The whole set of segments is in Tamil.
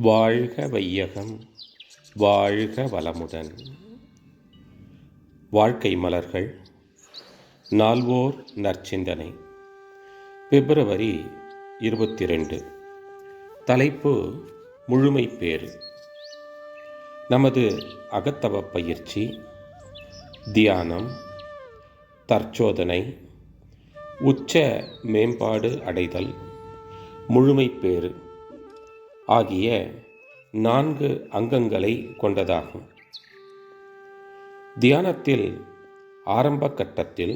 வாழ்க வையகம் வாழ்க வளமுடன். வாழ்க்கை மலர்கள் நால்வோர் நற்சிந்தனை. பிப்ரவரி இருபத்தி ரெண்டு தலைப்பு முழுமை பேறு. நமது அகத்தவ பயிற்சி தியானம் தற்சோதனை உச்ச மேம்பாடு அடைதல் முழுமை பேறு. ஆகிய நான்கு அங்கங்களை கொண்டதாகும். தியானத்தில் ஆரம்ப கட்டத்தில்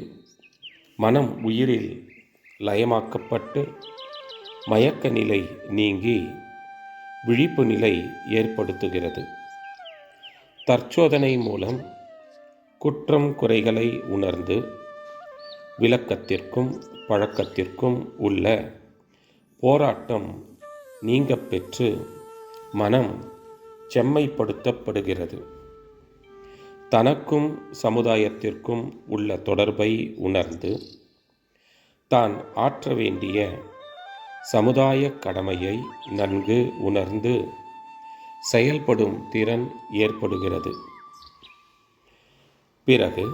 மனம் உயிரில் லயமாக்கப்பட்டு மயக்க நிலை நீங்கி விழிப்பு நிலை ஏற்படுத்துகிறது. தற்சோதனை மூலம் குற்றம் குறைகளை உணர்ந்து விளக்கத்திற்கும் பழக்கத்திற்கும் உள்ள போராட்டம் நீங்க பெற்று மனம் செம்மைப்படுத்தப்படுகிறது. தனக்கும் சமுதாயத்திற்கும் உள்ள தொடர்பை உணர்ந்து தான் ஆற்ற வேண்டிய சமுதாய கடமையை நன்கு உணர்ந்து செயல்படும் திறன் ஏற்படுகிறது. பிறகு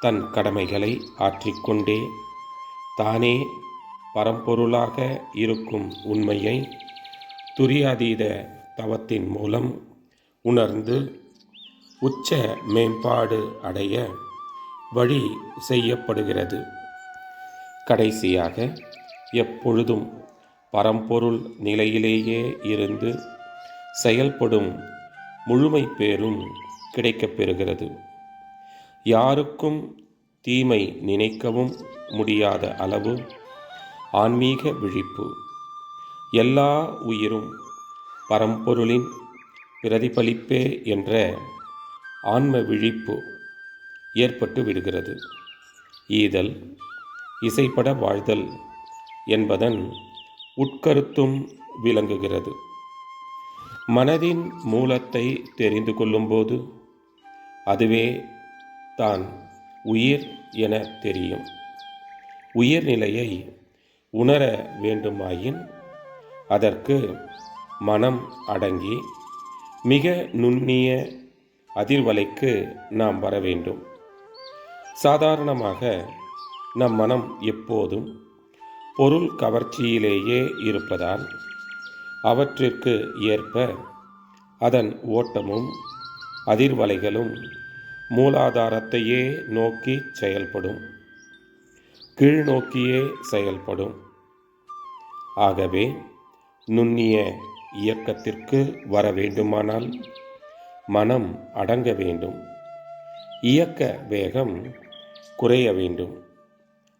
தன் கடமைகளை ஆற்றிக்கொண்டே தானே பரம்பொருளாக இருக்கும் உண்மையை துரியாதீத தவத்தின் மூலம் உணர்ந்து உச்ச மேம்பாடு அடைய வழி செய்யப்படுகிறது. கடைசியாக எப்பொழுதும் பரம்பொருள் நிலையிலேயே இருந்து செயல்படும் முழுமை பேரும் கிடைக்கப்பெறுகிறது யாருக்கும் தீமை நினைக்கவும் முடியாத அளவு ஆன்மீக விழிப்பு. எல்லா உயிரும் பரம்பொருளின் பிரதிபலிப்பே என்ற ஆன்ம விழிப்பு ஏற்பட்டு விடுகிறது. ஈதல் இசைப்பட வாழ்தல் என்பதன் உட்கருத்தும் விளங்குகிறது. மனதின் மூலத்தை தெரிந்து கொள்ளும்போது அதுவே தான் உயிர் என தெரியும். உயிர்நிலையை உணர வேண்டுமாயின் அதற்கு மனம் அடங்கி மிக நுண்ணிய அதிர்வலைக்கு நாம் வர வேண்டும். சாதாரணமாக நம் மனம் எப்போதும் பொருள் கவர்ச்சியிலேயே இருப்பதால் அவற்றிற்கு ஏற்ப அதன் ஓட்டமும் அதிர்வலைகளும் மூலாதாரத்தையே நோக்கி செயல்படும். கீழ்நோக்கியே செயல்படும். ஆகவே நுண்ணிய இயக்கத்திற்கு வர வேண்டுமானால் மனம் அடங்க வேண்டும். இயக்க வேகம் குறைய வேண்டும்.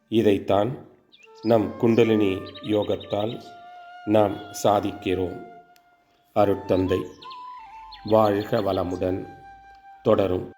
இதைத்தான் நம் குண்டலினி யோகத்தால் நாம் சாதிக்கிறோம். அருட்தந்தை வாழ்க வளமுடன் தொடரும்.